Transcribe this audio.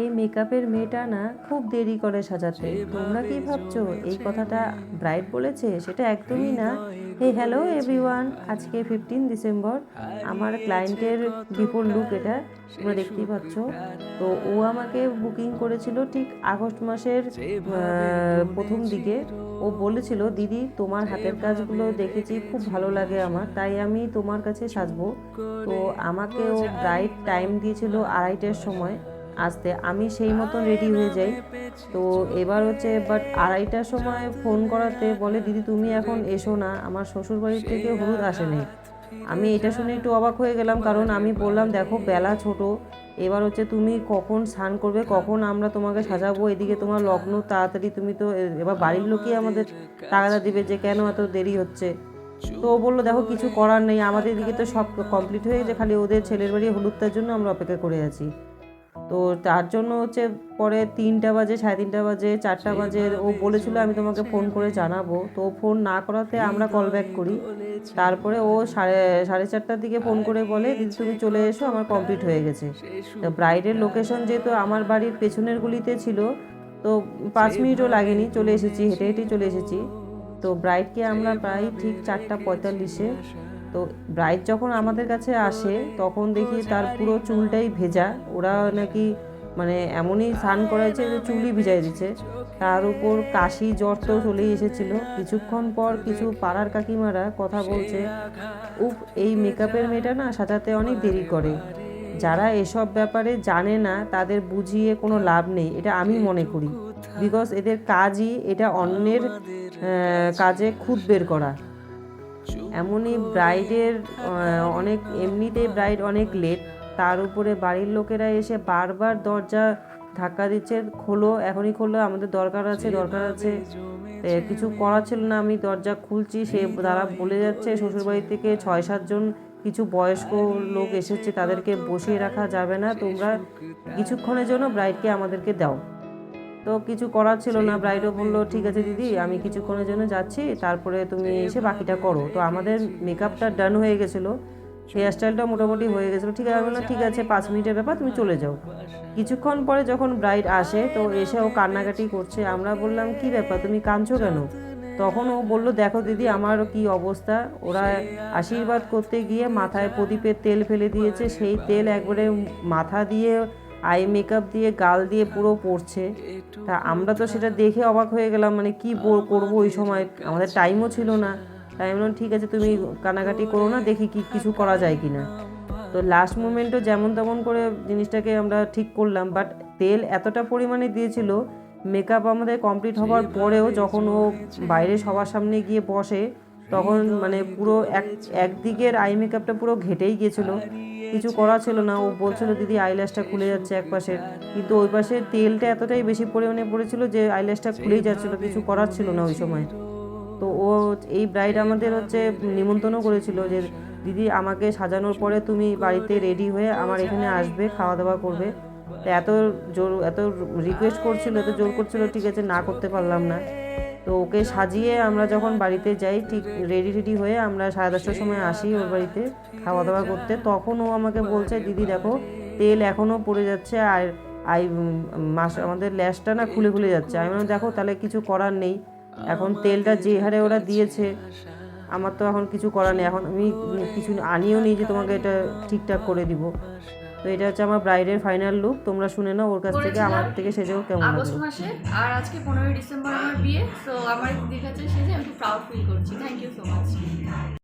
এই মেকআপের মেয়েটা না খুব দেরি করে সাজাতে তোমরা কি ভাবছ? এই কথাটা ব্রাইট বলেছে? সেটা একদমই না। হে হ্যালো এভরিওয়ান আজকে ফিফটিন ডিসেম্বর আমার ক্লায়েন্টের বিফোর লুক এটা। তোমরা দেখতেই পাচ্ছ। তো ও আমাকে বুকিং করেছিল ঠিক আগস্ট মাসের প্রথম দিকে। ও বলেছিল, দিদি, তোমার হাতের কাজগুলো দেখেছি, খুব ভালো লাগে আমার। তাই আমি তোমার কাছে সাজবো। তো আমাকে ও ব্রাইট টাইম দিয়েছিল আড়াইটের সময়। আসতে আমি সেই মতন রেডি হয়ে যাই। তো এবার হচ্ছে বাট আড়াইটার সময় ফোন করাতে বলে, দিদি, তুমি এখন এসো না, আমার শ্বশুর বাড়ির থেকে হলুদ আসেনি। আমি এটা শুনে একটু অবাক হয়ে গেলাম, কারণ আমি বললাম, দেখো, বেলা ছোট, এবার হচ্ছে তুমি কখন স্নান করবে, কখন আমরা তোমাকে সাজাবো, এদিকে তোমার লগ্ন, তাড়াতাড়ি তুমি তো, এবার বাড়ির লোকই আমাদের তাগাদা দিবে যে কেন এত দেরি হচ্ছে? তো ও বলল, দেখো, কিছু করার নেই, আমাদের এদিকে তো সব কমপ্লিট হয়ে গেছে, খালি ওদের ছেলের বাড়ি হলুদটার জন্য আমরা অপেক্ষা করে আছি। তো তার জন্য হচ্ছে পরে তিনটা বাজে সাড়ে তিনটা বাজে চারটা বাজে ও বলেছিল আমি তোমাকে ফোন করে জানাব। তো ফোন না করাতে আমরা কল ব্যাক করি। তারপরে ও সাড়ে সাড়ে চারটার দিকে ফোন করে বলে দিদি তুমি চলে এসো আমার কমপ্লিট হয়ে গেছে। তো ব্রাইডের লোকেশন যেহেতু আমার বাড়ির পেছনের গুলিতে ছিল তো পাঁচ মিনিটও লাগেনি চলে এসেছি হেঁটে হেঁটেই চলে এসেছি। তো ব্রাইডকে আমরা প্রায় ঠিক চারটা পঁয়তাল্লিশে। তো ব্রাইড যখন আমাদের কাছে আসে, তখন দেখি তার পুরো চুলটাই ভেজা। ওরা নাকি মানে এমনই স্নান করাইছে যে চুলই ভিজাই দিচ্ছে। তার উপর কাশি, জ্বর তো চলেই এসেছিল। কিছুক্ষণ পর কিছু পাড়ার কাকিমারা কথা বলছে, উফ, এই মেকআপের মেয়েটা না সাজাতে অনেক দেরি করে। যারা এসব ব্যাপারে জানে না, তাদের বুঝিয়ে কোনো লাভ নেই। এটা আমি মনে করি। বিকজ এদের কাজই এটা অন্যের কাজে খুদ বের করা। এমনই ব্রাইডের অনেক, এমনিতেই ব্রাইড অনেক লেট তার উপরে বাড়ির লোকেরা এসে বারবার দরজা ধাক্কা দিচ্ছে, খোলো, এখনই খোলো, আমাদের দরকার আছে দরকার আছে। কিছু করার ছিল না, আমি দরজা খুলছি, সে তারা বলে যাচ্ছে, শ্বশুরবাড়ি থেকে ছয় সাতজন কিছু বয়স্ক লোক এসেছে, তাদেরকে বসিয়ে রাখা যাবে না, তোমরা কিছুক্ষণের জন্য ব্রাইডকে আমাদেরকে দাও। তো কিছু করার ছিল না। ব্রাইডও বলল ঠিক আছে দিদি আমি কিছুক্ষণের জন্য যাচ্ছি তারপরে তুমি এসে বাকিটা করো। তো আমাদের মেকআপটা ডান হয়ে গেছিল। হেয়ার স্টাইলটা মোটামুটি হয়ে গেছিল। ঠিক আছে আমি বললাম ঠিক আছে পাঁচ মিনিটের ব্যাপার তুমি চলে যাও। কিছুক্ষণ পরে যখন ব্রাইড আসে তো এসে ও কান্নাকাটি করছে। আমরা বললাম কি ব্যাপার তুমি কাঁদছো কেন? তখন ও বলল দেখো দিদি আমার কি অবস্থা। ওরা আশীর্বাদ করতে গিয়ে মাথায় প্রদীপের তেল ফেলে দিয়েছে। সেই তেল একবারে মাথা দিয়ে আই মেকআপ দিয়ে, গাল দিয়ে পুরো পড়ছে তা আমরা তো সেটা দেখে অবাক হয়ে গেলাম মানে কি করব ওই সময়? আমাদের টাইমও ছিল না। তাই আমি বললাম, ঠিক আছে, তুমি কানাকাটি করো না, দেখি কি, কিছু করা যায় কি না তো লাস্ট মোমেন্টও যেমন তেমন করে জিনিসটাকে আমরা ঠিক করলাম বাট তেল এতটা পরিমাণে দিয়েছিল মেকআপ আমাদের কমপ্লিট হওয়ার পরেও যখন ও বাইরে সবার সামনে গিয়ে বসে, তখন মানে পুরো এক, একদিকের আই মেকআপটা পুরো ঘেটেই গিয়েছিল। কিছু করা ছিল না। ও বলছিল, দিদি আইল্যাশটা খুলে যাচ্ছে এক পাশে। কিন্তু ওই পাশে তেলটা এতটাই বেশি পরিমাণে পড়েছিল যে আইল্যাশটা খুলেই যাচ্ছিল, কিছু করার ছিল না ওই সময়। তো ও এই ব্রাইড আমাদের হচ্ছে নিমন্ত্রণও করেছিল যে, দিদি, আমাকে সাজানোর পরে তুমি বাড়িতে রেডি হয়ে আমার এখানে আসবে খাওয়া দাওয়া করবে। তো এত জোর, এত রিকোয়েস্ট করছিল, এত জোর করছিল, ঠিক আছে, না করতে পারলাম না। তো ওকে সাজিয়ে আমরা যখন বাড়িতে যাই, ঠিক রেডি রেডি হয়ে আমরা সাড়ে দশটার সময় আসি ওর বাড়িতে খাওয়া দাওয়া করতে। তখন ও আমাকে বলছে, দিদি দেখো, তেল এখনও পড়ে যাচ্ছে আর আই, মাস, আমাদের ল্যাশটা না খুলে খুলে যাচ্ছে। আমি বললাম, দেখো, তাহলে কিছু করার নেই। এখন তেলটা যে হারে ওরা দিয়েছে, আমার তো এখন কিছু করার নেই। এখন আমি কিছু আনিও নি যে তোমাকে এটা ঠিকঠাক করে দিব। তো এটা হচ্ছে আমার ব্রাইডের ফাইনাল লুক তোমরা শুনে নাও ওর কাছ থেকে আমার থেকে সেজেও কেমন আগস্ট লাগল। মাসে। আর আজকে পনেরোই ডিসেম্বর আমার বিয়ে সো আমার দিদির কাছে সেজে আমি খুব প্রাউড ফিল করছি। Thank you so much